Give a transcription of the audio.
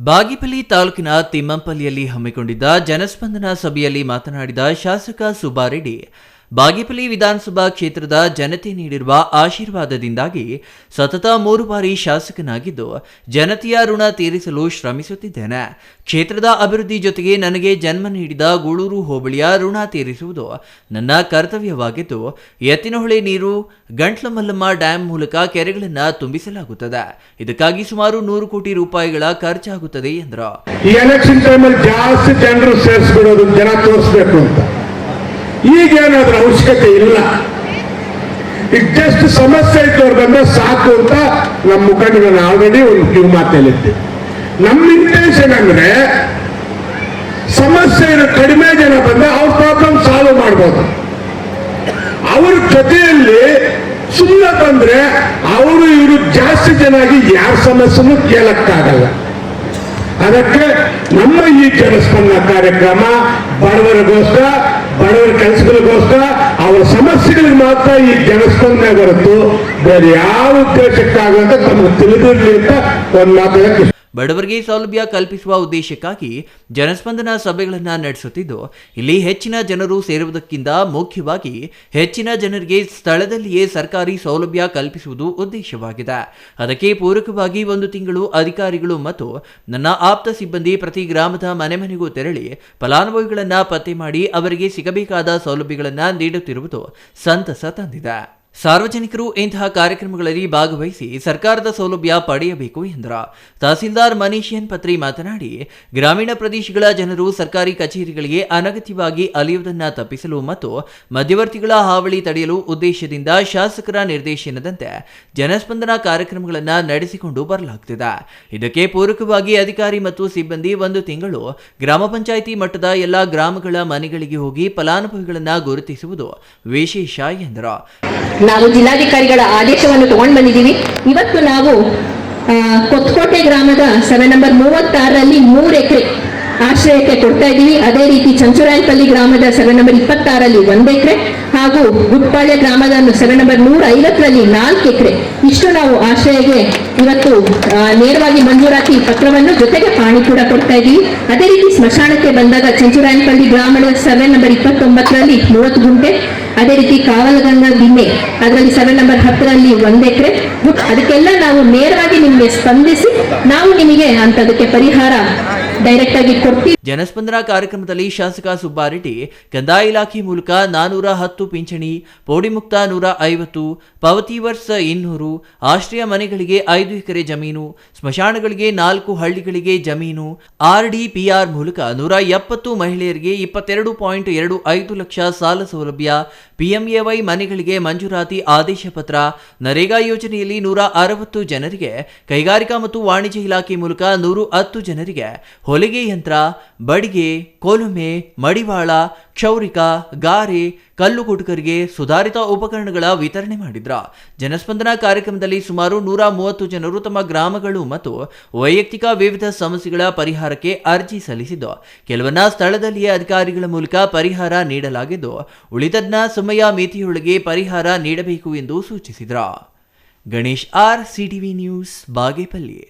ಬಾಗೇಪಲ್ಲಿ ತಾಲೂಕಿನ ತಿಮ್ಮಂಪಲ್ಲಿಯಲ್ಲಿ ಹಮ್ಮಿಕೊಂಡಿದ್ದ ಜನಸ್ಪಂದನ ಸಭೆಯಲ್ಲಿ ಮಾತನಾಡಿದ ಶಾಸಕ ಸುಬ್ಬಾರೆಡ್ಡಿ ಬಾಗೇಪಲ್ಲಿ ವಿಧಾನಸಭಾ ಕ್ಷೇತ್ರದ ಜನತೆ ನೀಡಿರುವ ಆಶೀರ್ವಾದದಿಂದಾಗಿ ಸತತ ಮೂರು ಬಾರಿ ಶಾಸಕನಾಗಿದ್ದು, ಜನತೆಯ ಋಣ ತೀರಿಸಲು ಶ್ರಮಿಸುತ್ತಿದ್ದೇನೆ. ಕ್ಷೇತ್ರದ ಅಭಿವೃದ್ಧಿ ಜೊತೆಗೆ ನನಗೆ ಜನ್ಮ ನೀಡಿದ ಗೂಳೂರು ಹೋಬಳಿಯ ಋಣ ತೀರಿಸುವುದು ನನ್ನ ಕರ್ತವ್ಯವಾಗಿದ್ದು, ಎತ್ತಿನಹೊಳೆ ನೀರು ಗಂಟ್ಲಮಲ್ಲಮ್ಮ ಡ್ಯಾಂ ಮೂಲಕ ಕೆರೆಗಳನ್ನು ತುಂಬಿಸಲಾಗುತ್ತದೆ. ಇದಕ್ಕಾಗಿ ಸುಮಾರು ನೂರು ಕೋಟಿ ರೂಪಾಯಿಗಳ ಖರ್ಚಾಗುತ್ತದೆ ಎಂದರು. ಜಾಸ್ತಿ ಜನರು ಸೇರಿಸ್ಬಿಡೋದು ಜನ ತೋರಿಸ್ಬೇಕು ಅಂತ. ಈಗೇನಾದ್ರೂ ಅವಶ್ಯಕತೆ ಇಲ್ಲ. ಜಸ್ಟ್ ಸಮಸ್ಯೆ ಇದ್ದವ್ರು ಬಂದ್ರೆ ಸಾಕು ಅಂತ ನಮ್ಮ ಮುಖಂಡ ನಾನು ಆಲ್ರೆಡಿ ಒಂದು ಕಿರು ಮಾತೇಳಿದ್ದೆ ನಮ್ಮ ಇಂಟೆನ್ಷನ್ ಅಂದ್ರೆ ಸಮಸ್ಯೆ ಕಡಿಮೆ ಜನ ಬಂದ್ರೆ ಅವ್ರ ಪ್ರಾಬ್ಲಮ್ ಸಾಲ್ವ್ ಮಾಡ್ಬೋದು. ಅವ್ರ ಜೊತೆಯಲ್ಲಿ ಸುಮ್ಮನೆ ಬಂದ್ರೆ ಅವರು ಇವರು ಜಾಸ್ತಿ ಜನ ಆಗಿ ಯಾರ ಸಮಸ್ಯೆನೂ ಕೇಳಕ್ಕಾಗಲ್ಲ. ಅದಕ್ಕೆ ನಮ್ಮ ಈ ಜನಸ್ಪಂದನ ಕಾರ್ಯಕ್ರಮ ಬಡವರಿಗೋಸ್ಕರ ಬಡವರ ಕೆಲಸಗಳಿಗೋಸ್ಕರ ಅವರ ಸಮಸ್ಯೆಗಳಿಗೆ ಮಾತ್ರ ಈ ಜನಸ್ಪಂದನೆ ಹೊರತು ಬೇರೆ ಯಾವ ಉದ್ದೇಶಕ್ಕಾಗಂತ ತಮಗೆ ತಿಳಿದಿರಲಿ ಅಂತ ಒಂದು ಮಾತಾಡಕ್ಕೆ ಬಡವರಿಗೆ ಸೌಲಭ್ಯ ಕಲ್ಪಿಸುವ ಉದ್ದೇಶಕ್ಕಾಗಿ ಜನಸ್ಪಂದನ ಸಭೆಗಳನ್ನು ನಡೆಸುತ್ತಿದ್ದು, ಇಲ್ಲಿ ಹೆಚ್ಚಿನ ಜನರು ಸೇರುವುದಕ್ಕಿಂತ ಮುಖ್ಯವಾಗಿ ಹೆಚ್ಚಿನ ಜನರಿಗೆ ಸ್ಥಳದಲ್ಲಿಯೇ ಸರ್ಕಾರಿ ಸೌಲಭ್ಯ ಕಲ್ಪಿಸುವುದು ಉದ್ದೇಶವಾಗಿದೆ. ಅದಕ್ಕೆ ಪೂರಕವಾಗಿ ಒಂದು ತಿಂಗಳು ಅಧಿಕಾರಿಗಳು ಮತ್ತು ನನ್ನ ಆಪ್ತ ಸಿಬ್ಬಂದಿ ಪ್ರತಿ ಗ್ರಾಮದ ಮನೆ ಮನೆಗೂ ತೆರಳಿ ಫಲಾನುಭವಿಗಳನ್ನು ಪತ್ತೆ ಮಾಡಿ ಅವರಿಗೆ ಸಿಗಬೇಕಾದ ಸೌಲಭ್ಯಗಳನ್ನು ನೀಡುತ್ತಿರುವುದು ಸಂತಸ ತಂದಿದೆ. ಸಾರ್ವಜನಿಕರು ಇಂತಹ ಕಾರ್ಯಕ್ರಮಗಳಲ್ಲಿ ಭಾಗವಹಿಸಿ ಸರ್ಕಾರದ ಸೌಲಭ್ಯ ಪಡೆಯಬೇಕು ಎಂದರು. ತಹಸೀಲ್ದಾರ್ ಮನೀಷ್ ಪತ್ರಿ ಮಾತನಾಡಿ, ಗ್ರಾಮೀಣ ಪ್ರದೇಶಗಳ ಜನರು ಸರ್ಕಾರಿ ಕಚೇರಿಗಳಿಗೆ ಅನಗತ್ಯವಾಗಿ ಅಲೆಯುವುದನ್ನು ತಪ್ಪಿಸಲು ಮತ್ತು ಮಧ್ಯವರ್ತಿಗಳ ಹಾವಳಿ ತಡೆಯಲು ಉದ್ದೇಶದಿಂದ ಶಾಸಕರ ನಿರ್ದೇಶನದಂತೆ ಜನಸ್ಪಂದನ ಕಾರ್ಯಕ್ರಮಗಳನ್ನು ನಡೆಸಿಕೊಂಡು ಬರಲಾಗುತ್ತಿದೆ ಇದಕ್ಕೆ ಪೂರಕವಾಗಿ ಅಧಿಕಾರಿ ಮತ್ತು ಸಿಬ್ಬಂದಿ ಒಂದು ತಿಂಗಳು ಗ್ರಾಮ ಪಂಚಾಯಿತಿ ಮಟ್ಟದ ಎಲ್ಲ ಗ್ರಾಮಗಳ ಮನೆಗಳಿಗೆ ಹೋಗಿ ಫಲಾನುಭವಿಗಳನ್ನು ಗುರುತಿಸುವುದು ವಿಶೇಷ ಎಂದರು. ನಾವು ಜಿಲ್ಲಾಧಿಕಾರಿಗಳ ಆದೇಶವನ್ನು ತಗೊಂಡು ಬಂದಿದ್ದೀವಿ. ಇವತ್ತು ನಾವು ಕೊತ್ಕೋಟೆ ಗ್ರಾಮದ ಸಭೆ ನಂಬರ್ ಮೂವತ್ತಾರರಲ್ಲಿ ಮೂರು ಎಕರೆ ಆಶ್ರಯಕ್ಕೆ ಕೊಡ್ತಾ ಇದ್ದೀವಿ. ಅದೇ ರೀತಿ ಚಂಚುರಾಯಪಲ್ಲಿ ಗ್ರಾಮದ ಸಭೆ ನಂಬರ್ ಇಪ್ಪತ್ತಾರಲ್ಲಿ ಒಂದು ಎಕರೆ ಹಾಗೂ ಗುಟ್ಪಾಳ್ಯ ಗ್ರಾಮದ ಸಭೆ ನಂಬರ್ ನೂರ ಐವತ್ತರಲ್ಲಿ ನಾಲ್ಕು ಎಕರೆ. ಇಷ್ಟು ನಾವು ಆಶ್ರಯಗೆ ಇವತ್ತು ನೇರವಾಗಿ ಮಂಜೂರಾತಿ ಪತ್ರವನ್ನು ಜೊತೆಗೆ ಪಾಣಿ ಕೂಡ ಕೊಡ್ತಾ ಇದ್ದೀವಿ. ಅದೇ ರೀತಿ ಸ್ಮಶಾನಕ್ಕೆ ಬಂದಾಗ ಚಂಚುರಾಯನಪಲ್ಲಿ ಗ್ರಾಮದ ಸಭೆ ನಂಬರ್ ಇಪ್ಪತ್ತೊಂಬತ್ತರಲ್ಲಿ ಮೂವತ್ತು ಗುಂಟೆ ಅದೇ ರೀತಿ ಕಾವಲಗಂಗಾ ವಿಮೆ ಅದರಲ್ಲಿ ಸೆವೆನ್ ನಂಬರ್ ಹತ್ತರಲ್ಲಿ ಒಂದು ಎಕರೆ. ಅದಕ್ಕೆಲ್ಲ ನಾವು ನೇರವಾಗಿ ನಿಮಗೆ ಸ್ಪಂದಿಸಿ ನಾವು ನಿಮಗೆ ಅಂತದಕ್ಕೆ ಪರಿಹಾರ ಡೈರೆಕ್ಟ್ ಆಗಿ ಕೊಡ್ತೀವಿ. ಜನಸ್ಪಂದನ ಕಾರ್ಯಕ್ರಮದಲ್ಲಿ ಶಾಸಕ ಸುಬ್ಬಾರೆಡ್ಡಿ, ಕಂದಾಯ ಇಲಾಖೆ ಮೂಲಕ ನಾನೂರ ಹತ್ತು ಪಿಂಚಣಿ, ಪೌಡಿಮುಕ್ತ ನೂರ ಐವತ್ತು, ಪಾವತಿ ವರ್ಷ ಇನ್ನೂರು, ಆಶ್ರಯ ಮನೆಗಳಿಗೆ ಐದು ಎಕರೆ ಜಮೀನು, ಸ್ಮಶಾನಗಳಿಗೆ ನಾಲ್ಕು ಹಳ್ಳಿಗಳಿಗೆ ಜಮೀನು ಆರ್ಡಿ ಪಿಆರ್ ಮೂಲಕ ನೂರ ಎಪ್ಪತ್ತು ಮಹಿಳೆಯರಿಗೆ ಇಪ್ಪತ್ತೆರಡು ಪಾಯಿಂಟ್ ಎರಡು ಐದು ಲಕ್ಷ ಸಾಲ ಸೌಲಭ್ಯ ಪಿಎಂಎವೈ ಮನೆಗಳಿಗೆ ಮಂಜೂರಾತಿ ಆದೇಶ ಪತ್ರ, ನರೇಗಾ ಯೋಜನೆಯಲ್ಲಿ ನೂರ ಅರವತ್ತು ಜನರಿಗೆ ಕೈಗಾರಿಕಾ ಮತ್ತು ವಾಣಿಜ್ಯ ಇಲಾಖೆ ಮೂಲಕ ನೂರು ಹತ್ತು ಜನರಿಗೆ ಹೊಲಿಗೆ ಯಂತ್ರ, ಬಡಿಗೆ, ಕೋಲುಮೆ, ಮಡಿವಾಳ ಕ್ಷೌರಿಕ, ಗಾರೆ ಕಲ್ಲು ಕುಟುಕರಿಗೆ ಸುಧಾರಿತ ಉಪಕರಣಗಳ ವಿತರಣೆ ಮಾಡಿದ್ರ. ಜನಸ್ಪಂದನ ಕಾರ್ಯಕ್ರಮದಲ್ಲಿ ಸುಮಾರು ನೂರ ಮೂವತ್ತು ಜನರು ತಮ್ಮ ಗ್ರಾಮಗಳು ಮತ್ತು ವೈಯಕ್ತಿಕ ವಿವಿಧ ಸಮಸ್ಯೆಗಳ ಪರಿಹಾರಕ್ಕೆ ಅರ್ಜಿ ಸಲ್ಲಿಸಿದ್ದು. ಕೆಲವನ್ನ ಸ್ಥಳದಲ್ಲಿಯೇ ಅಧಿಕಾರಿಗಳ ಮೂಲಕ ಪರಿಹಾರ ನೀಡಲಾಗಿದ್ದು, ಉಳಿದದ್ನ ಸಮಯ ಮಿತಿಯೊಳಗೆ ಪರಿಹಾರ ನೀಡಬೇಕು ಎಂದು ಸೂಚಿಸಿದ್ರ. Ganesh R CTV news, Bagepalli.